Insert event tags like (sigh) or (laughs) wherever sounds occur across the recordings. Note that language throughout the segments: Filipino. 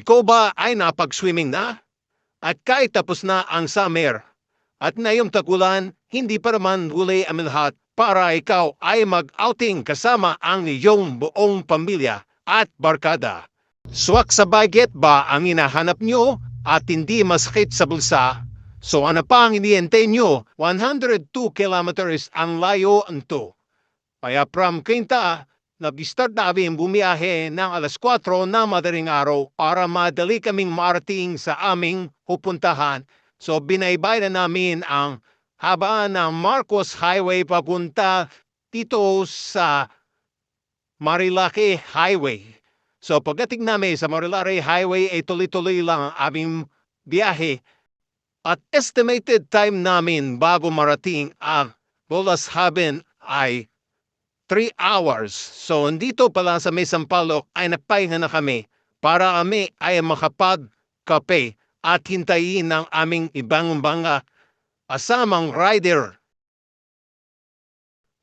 Ikaw ba ay napag-swimming na? At kahit tapos na ang summer at ngayong tagulan, hindi pa naman huli ang para ikaw ay mag-outing kasama ang iyong buong pamilya at barkada. Swak sa budget ba ang hinahanap nyo at hindi masakit sa bulsa? So ano pa ang iniintay nyo? 102 kilometers ang layo nito. Kaya from Quinta, nag-start na kami bumiyahe ng alas 4 na madaling araw para madali kaming marating sa aming pupuntahan. So binaybay na namin ang habaan ng Marcos Highway papunta dito sa Marilaki Highway. So pagdating namin sa Marilaki Highway ay tuloy-tuloy lang ang aming biyahe at estimated time namin bago marating ang Bolas Haben ay 3 hours. So, dito pala sa may Sampaloc ay napahinga na kami para kami ay makapag-kape at hintayin ng aming ibang mga asamang rider.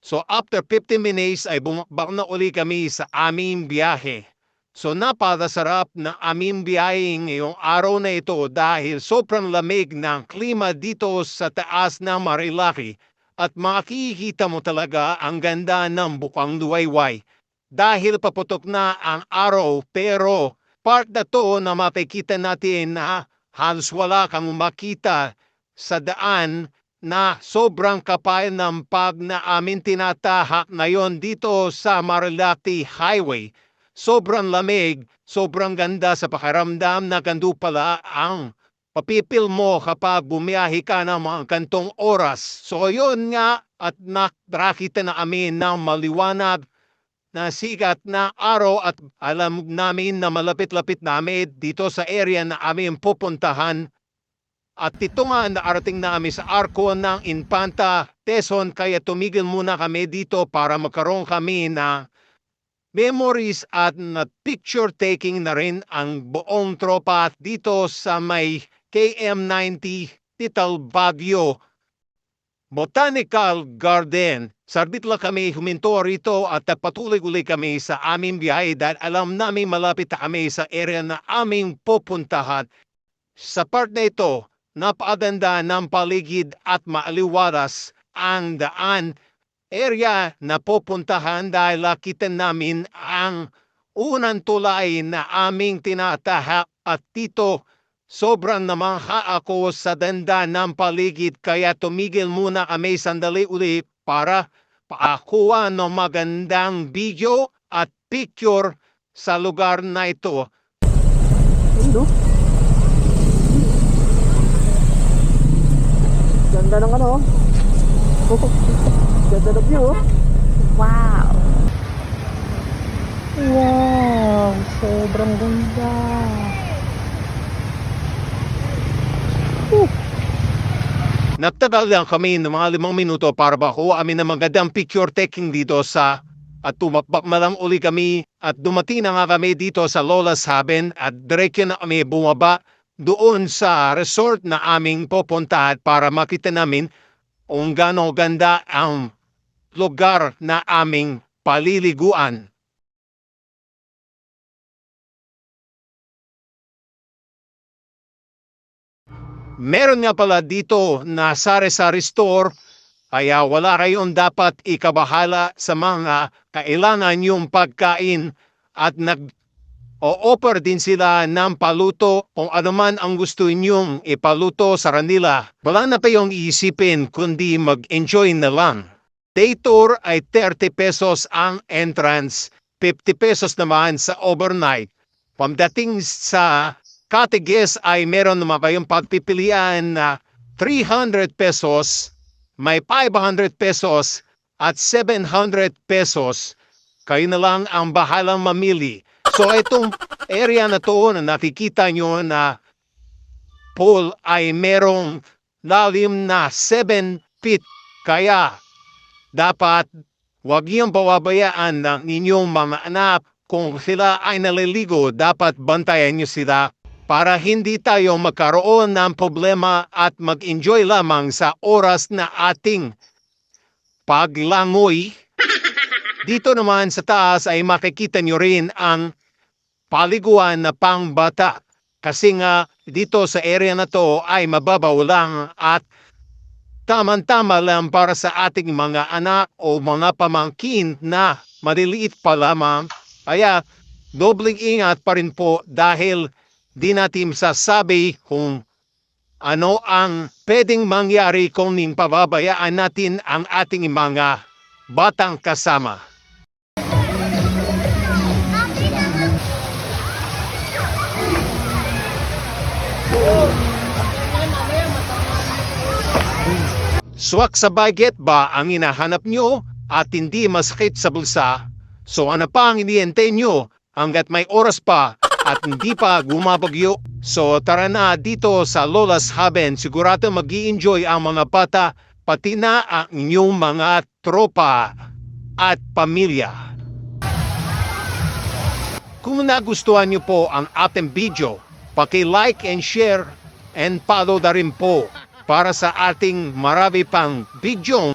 So, after 50 minutes ay bumakbak na uli kami sa aming biyahe. So, napakasarap na aming biyahe ngayong araw na ito dahil sobrang lamig ng klima dito sa taas ng Marilaki at makikita mo talaga ang ganda ng bukang luwayway. Dahil paputok na ang araw pero part na to na makikita natin na halos wala kang makita sa daan na sobrang kapal ng pag na amin tinatahak ngayon dito sa Marilaki Highway. Sobrang lamig, sobrang ganda sa pakiramdam na gandu pala ang papipil mo kapag bumiyahe ka ng mga kantong oras. So yun nga at nakita na amin ng maliwanag na sikat na araw at alam namin na malapit-lapit namin dito sa area na aming pupuntahan. At ito nga naarating namin sa arko ng Infanta Quezon kaya tumigil muna kami dito para magkaroon kami na memories at na picture taking na rin ang buong tropa dito sa may KM90 Tital Baguio Botanical Garden. Sarbit lang kami huminto rito at patuloy uli kami sa aming biyahe dahil alam namin malapit na kami sa area na aming pupuntahan. Sa part na ito, napakaganda ng paligid at maaliwalas ang daan area na pupuntahan dahil nakita namin ang unang tulay na aming tinatahak at dito sobrang namangha ako sa danda ng paligid kaya tumigil muna kami sandali uli para paakuha ng magandang video at picture sa lugar na ito. Ano? Ganda ng ano. oh. Ganda ng view. oh. Wow. Wow, sobrang ganda. Nagtagal lang kami ng mga limang minuto para makuha kami ng magandang picture taking dito sa at tumakbak na lang uli kami at dumating na nga kami dito sa Lola's Haben at diretso na kami bumaba doon sa resort na aming pupuntahan para makita namin kung gaano ganda ang lugar na aming paliliguan. Meron nga pala dito na sari-sari store kaya wala kayong dapat ikabahala sa mga kailangan yung pagkain at nag o-offer din sila ng paluto kung ano man ang gusto ninyong ipaluto sa kanila. Wala na pa yung iisipin kundi mag-enjoy na lang. Day tour ay 30 pesos ang entrance, 50 pesos naman sa overnight. Pagdating sa cottages ay meron naman kayong pagpipilian na 300 pesos, may 500 pesos at 700 pesos. Kayo na lang ang bahalang mamili. So itong area na to na nakikita nyo na pool ay merong lalim na 7 feet. Kaya dapat huwag niyong pawabayaan ng inyong mga anak kung sila ay naliligo, dapat bantayan niyo sila para hindi tayo magkaroon ng problema at mag-enjoy lamang sa oras na ating paglangoy. (laughs) Dito naman sa taas ay makikita nyo rin ang paliguan na pangbata. Kasi nga dito sa area na to ay mababaw lang at tamang-tama lang para sa ating mga anak o mga pamangkin na maliliit pa lamang. Kaya dobling ingat pa rin po dahil di natin sasabi kung ano ang pwedeng mangyari kung pababayaan natin ang ating mga batang kasama. Swak sa budget ba ang hinahanap nyo at hindi masakit sa bulsa? So ano pa ang iniintay nyo hanggat may oras pa at hindi pa gumabagyo? So tara na dito sa Lola's Haben. Sigurado mag enjoy ang mga bata pati na ang inyong mga tropa at pamilya. Kung nagustuhan niyo po ang ating video, paki-like and share and follow na rin po para sa ating marami pang video